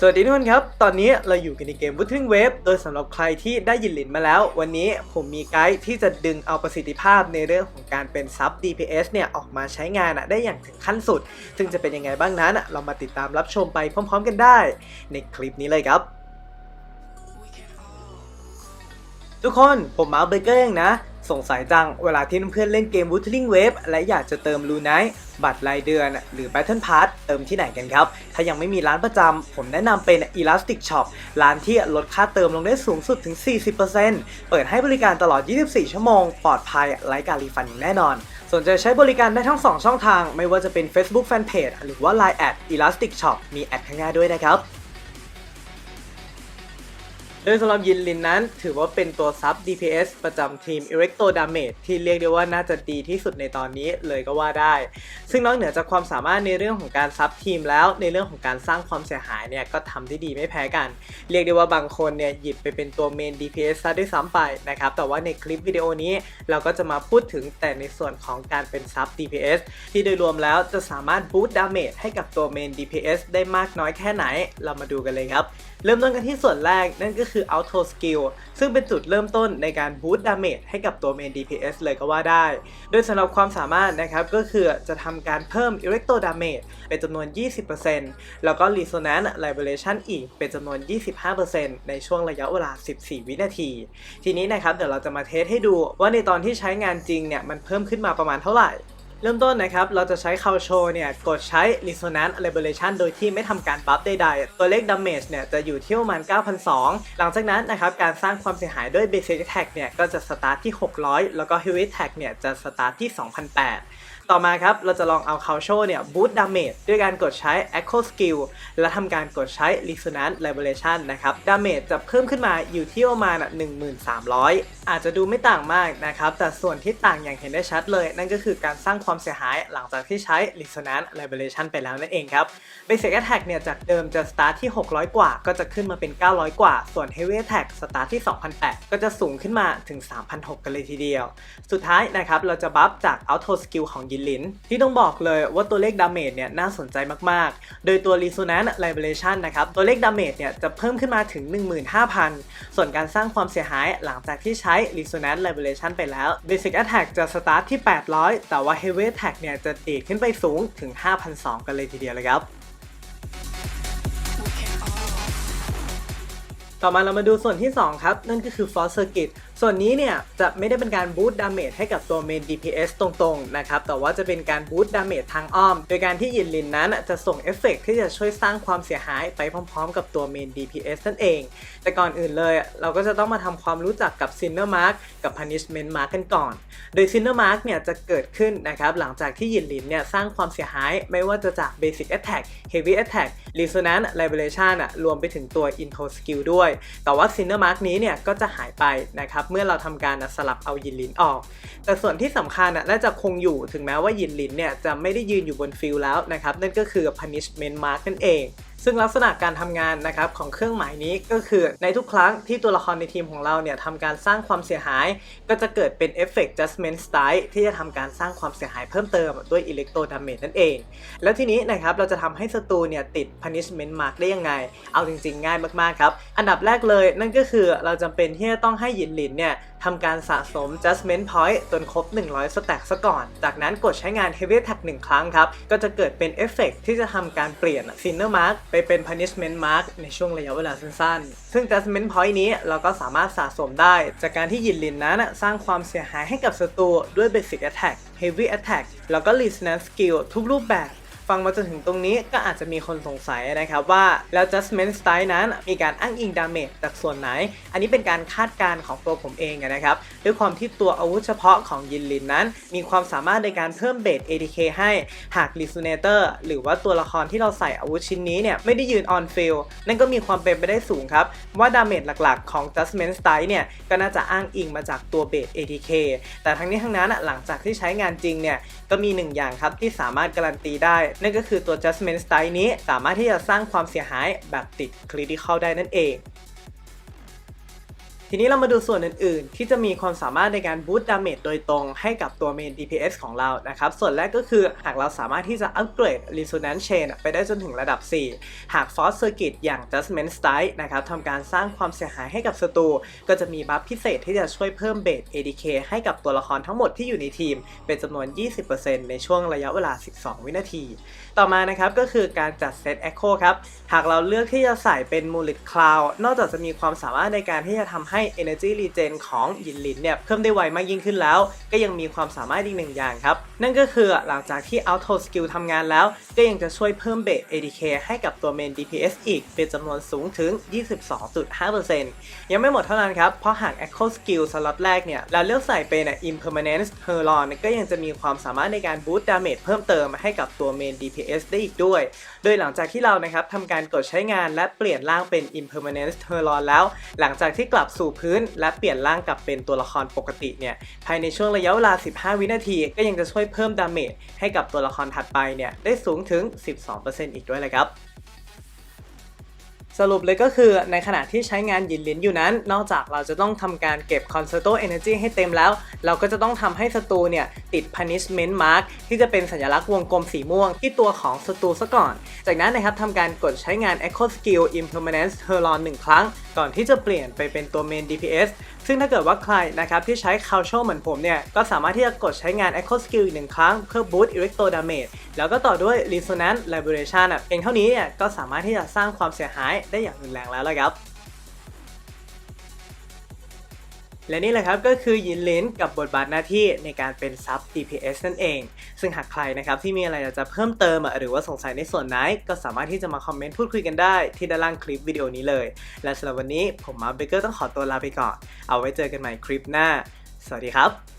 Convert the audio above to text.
สวัสดีทุกคนครับ ตอนนี้เราอยู่กันในเกม Wuthering Wave โดยสำหรับใครที่ได้ยินหลินมาแล้ว วันนี้ผมมีไกด์ที่จะดึงเอาประสิทธิภาพในเรื่องของการเป็นซับ DPS เนี่ย ออกมาใช้งานอะได้อย่างถึงขั้นสุด ซึ่งจะเป็นยังไงบ้างนั้น เรามาติดตามรับชมไปพร้อมๆกันได้ ในคลิปนี้เลยครับ ทุกคนผมมาร์เบเกอร์เองนะ สงสัยจังเวลาที่เพื่อนเล่นเกม Wuthering Wave และอยากจะเติมลูไนท์บัตรรายเดือน หรือ Battle Pass เติมที่ไหนกันครับ ถ้ายังไม่มีร้านประจำผมแนะนำเป็น Elastic Shop ร้านที่ลดค่าเติมลงได้สูงสุดถึง 40%เปิดให้บริการตลอด 24 ชั่วโมง ปลอดภัยไร้การรีฟันแน่นอน สนใจใช้บริการได้ทั้ง 2 ช่องทาง ไม่ว่าจะเป็น Facebook Fanpage หรือว่า Line at Elastic Shop มีแอดข้างหน้าด้วยนะครับ โดยสำหรับยินลินนั้น ถือว่าเป็นตัวซับ DPS ประจำทีม Erecto Damage ที่เรียกได้ว่าน่าจะดีที่สุดในตอนนี้เลยก็ว่าได้ ซึ่งนอกเหนือจากความสามารถในเรื่องของการซับทีมแล้วในเรื่องของการสร้างความเสียหายเนี่ยก็ทำได้ดีไม่แพ้กัน เรียกได้ว่าบางคนเนี่ยหยิบไปเป็นตัวเมน DPS ซะด้วยซ้ำไปนะครับแต่ว่าในคลิปวิดีโอนี้เราก็จะมาพูดถึงแต่ในส่วนของการเป็นซับ DPS ที่โดยรวมแล้วจะสามารถบูตดาเมจให้กับตัวเมน DPS ได้มากน้อยแค่ไหน เรามาดูกันเลยครับ เริ่มต้นกันที่ส่วนแรกนั่นก็คืือ Auto Skill ซึ่งเป็นจุดเริ่มต้นในการบูตดาเมจให้กับตัวเมน DPS เลยก็ว่าได้ โดยสำหรับความสามารถนะครับก็คือจะทำการเพิ่ม Erecto Damage เป็นจำนวน 20%แล้วก็ Resonance Liberation อีกเป็นจำนวน 25%ในช่วงระยะเวลา 14 วินาที ทีนี้นะครับเดี๋ยวเราจะมาเทสให้ดูว่าในตอนที่ใช้งานจริงเนี่ยมันเพิ่มขึ้นมาประมาณเท่าไหร่ เริ่มต้นนะครับ เราจะใช้ c o u c h o เนี่ยกดใช้ Resonance Liberation โดยที่ไม่ทำการบัฟใดๆ ตัวเลข Damage เนี่ยจะอยู่ที่ประมาณ 9,002 หลังจากนั้นนะครับ การสร้างความเสียหายด้วย Basic Attack เนี่ยก็จะสตาร์ทที่ 600 แล้วก็ Heavy Attack เนี่ยจะสตาร์ทที่ 2,008 ต่อมาครับ เราจะลองเอา c o u c h o เนี่ย Boost Damage ด้วยการกดใช้ Echo Skill และทำการกดใช้ Resonance Liberation นะครับ Damage จะเพิ่มขึ้นมาอยู่ที่ประมาณ1,300 อาจจะดูไม่ต่างมากนะครับ แต่ส่วนที่ต่างอย่างเห็นได้ชัดเลย นั่นก็คือการสร้างความเสียหายหลังจากที่ใช้ Resonance Liberation ไปแล้วนั่นเองครับ Basic Attack เนี่ยจากเดิมจะสตาร์ทที่ 600 กว่า ก็จะขึ้นมาเป็น 900 กว่า ส่วน Heavy Attack สตาร์ทที่2,800ก็จะสูงขึ้นมาถึง3,600กันเลยทีเดียว สุดท้ายนะครับเราจะบัฟจาก Auto Skill ของยนลินที่ต้องบอกเลยว่าตัวเลขดาเมจเนี่ยน่าสนใจมากๆ โดยตัว Resonance Liberation นะครับตัวเลขดาเมจเนี่ยจะเพิ่มขึ้นมาถึง 15,000 ส่วนการสร้างความเสียหายหลังจากที่ใช้ Resonance Liberation ไปแล้ว Basic Attack จะสตาร์ทที่ 800 แต่ว่า Heavy Attack เนี่ยจะดีดขึ้นไปสูงถึง 5,200 กันเลยทีเดียวเลยครับ ต่อมาเรามาดูส่วนที่ 2 ครับ นั่นก็คือ Force Circuit ส่วนนี้เนี่ย จะไม่ได้เป็นการบูตดาเมจให้กับตัวเมน DPS ตรงๆ นะครับ แต่ว่าจะเป็นการบูตดาเมจทางอ้อม โดยการที่ยินลินนั้นจะส่งเอฟเฟกที่จะช่วยสร้างความเสียหายไปพร้อมๆ กับตัวเมน DPS นั่นเอง แต่ก่อนอื่นเลย เราก็จะต้องมาทำความรู้จักกับ Sinner Mark กับ Punishment Mark กันก่อน โดย Sinner Mark เนี่ยจะเกิดขึ้นนะครับหลังจากที่ยินลินเนี่ยสร้างความเสียหายไม่ว่าจะจาก Basic Attack Heavy Attack Resonance Liberation รวมไปถึงตัว Intro Skill ด้วยแต่ว่าซินเนอร์มาร์กนี้เนี่ยก็จะหายไปนะครับเมื่อเราทำการสลับเอายินลินออก แต่ส่วนที่สำคัญน่าจะคงอยู่ถึงแม้ว่ายินลินเนี่ยจะไม่ได้ยืนอยู่บนฟิลแล้วนะครับนั่นก็คือ punishment mark นั่นเอง ซึ่งลักษณะการทำงานนะครับของเครื่องหมายนี้ก็คือในทุกครั้งที่ตัวละครในทีมของเราเนี่ยทำการสร้างความเสียหาย ก็จะเกิดเป็นเอฟเฟกต์ judgment style ที่จะทำการสร้างความเสียหายเพิ่มเติมด้วย electro damage นั่นเอง แล้วทีนี้นะครับเราจะทำให้ศัตรูเนี่ยติด punishment mark ได้ยังไง เอาจริงๆ ง่ายมากๆครับ อันดับแรกเลยนั่นก็คือเราจำเป็นที่จะต้องให้ยินหลินเนี่ยทำการสะสม judgment point จนครบ 100สแต็กซะก่อน จากนั้นกดใช้งาน heavy attack 1 ครั้งครับ ก็จะเกิดเป็นเอฟเฟกที่จะทำการเปลี่ยน sinner mark ไปเป็น punishment mark ในช่วงระยะเวลาสั้นๆ ซึ่ง judgment point นี้เราก็สามารถสะสมได้ จากการที่ยินลินนั้นสร้างความเสียหายให้กับศัตรูด้วย basic attack heavy attack แล้วก็ resonance skill ทุกรูปแบบ ฟังมาจนถึงตรงนี้ก็อาจจะมีคนสงสัยนะครับว่า แล้ว judgment style นั้นมีการอ้างอิงดาเมจจากส่วนไหน อันนี้เป็นการคาดการณ์ของตัวผมเองนะครับด้วยความที่ตัวอาวุธเฉพาะของยินลินนั้น มีความสามารถในการเพิ่มเบส ATK ให้หาก resonator หรือว่าตัวละครที่เราใส่อาวุธชิ้นนี้เนี่ยไม่ได้ยืน on field นั่นก็มีความเป็นไปได้สูงครับ ว่าดาเมจหลักๆ ของ judgment style เนี่ยก็น่าจะอ้างอิงมาจากตัวเบส ATK แต่ทั้งนี้ทั้งนั้นหลังจากที่ใช้งานจริงเนี่ยก็มีหนึ่งอย่างครับที่สามารถการันตีได้นั่นก็คือตัว justment Style นี้สามารถที่จะสร้างความเสียหายแบบติด Critical ได้นั่นเอง ทีนี้เรามาดูส่วนอื่นๆ ที่จะมีความสามารถในการบูตดาเมจโดยตรงให้กับตัวเมน DPS ของเรานะครับ ส่วนแรกก็คือหากเราสามารถที่จะอัปเกรด Resonance Chain ไปได้จนถึงระดับ 4 หาก Force Circuit อย่าง Judgment Strike นะครับทำการสร้างความเสียหายให้กับศัตรูก็จะมีบัฟพิเศษที่จะช่วยเพิ่มเบส ADK ให้กับตัวละครทั้งหมดที่อยู่ในทีม เป็นจำนวน 20%ในช่วงระยะเวลา 12 วินาที ต่อมานะครับก็คือการจัดเซต Echo ครับ หากเราเลือกที่จะใส่เป็น Mulet Cloud นอกจากจะมีความสามารถในการที่จะทำให้ Energy Regen ของยินลินเนี่ยเพิ่มได้ไวมากยิ่งขึ้นแล้ว ก็ยังมีความสามารถอีกหนึ่งอย่างครับ นั่นก็คือหลังจากที่ Auto Skill ทำงานแล้ว ก็ยังจะช่วยเพิ่มเบส ADK ให้กับตัว Main DPS อีก เป็นจำนวนสูงถึง 22.5%ยังไม่หมดเท่านั้นครับ เพราะหาก Echo Skill สล็อตแรกเนี่ยเราเลือกใส่เป็น Impermanence h e r o n ก็ยังจะมีความสามารถในการ Boost Damage เพิ่มเติมให้กับตัว Main DPS ได้อีกด้วย โดยหลังจากที่เรานะครับทำการกดใช้งานและเปลี่ยนร่างเป็น Impermanence h e r o n แล้ว หลังจากที่กลับสู่พื้น และเปลี่ยนร่างกลับเป็นตัวละครปกติเนี่ยภายในช่วงระยะเวลา 15 วินาที ก็ยังจะช่วยเพิ่มดาเมจให้กับตัวละครถัดไปเนี่ยได้สูงถึง 12%อีกด้วยเลยครับ สรุปเลยก็คือในขณะที่ใช้งานยินลินอยู่นั้น นอกจากเราจะต้องทำการเก็บ Concerto Energy ให้เต็มแล้ว เราก็จะต้องทำให้ศัตรูเนี่ยติด Punishment Mark ที่จะเป็นสัญลักษณ์วงกลมสีม่วงที่ตัวของศัตรูซะก่อน จากนั้นนะครับทำการกดใช้งาน Echo Skill Impermanence h e r o n 1 ครั้ง ก่อนที่จะเปลี่ยนไปเป็นตัว Main DPS ซึ่งถ้าเกิดว่าใครนะครับที่ใช้ casual เหมือนผมเนี่ย ก็สามารถที่จะกดใช้งาน Echo Skill อีกหนึ่งครั้งเพื่อ Boost Electro Damage แล้วก็ต่อด้วย Resonance Liberation อะเพียงเท่านี้เนี่ยก็สามารถที่จะสร้างความเสียหายได้อย่างรุนแรงแล้วละครับ และนี่แหละครับก็คือยินลินกับบทบาทหน้าที่ในการเป็นซับ DPS นั่นเอง ซึ่งหากใครนะครับที่มีอะไรอยากจะเพิ่มเติมหรือว่าสงสัยในส่วนไหน ก็สามารถที่จะมาคอมเมนต์พูดคุยกันได้ที่ด้านล่างคลิปวิดีโอนี้เลย และสำหรับวันนี้ผมมาเบเกอร์ต้องขอตัวลาไปก่อน เอาไว้เจอกันใหม่คลิปหน้า สวัสดีครับ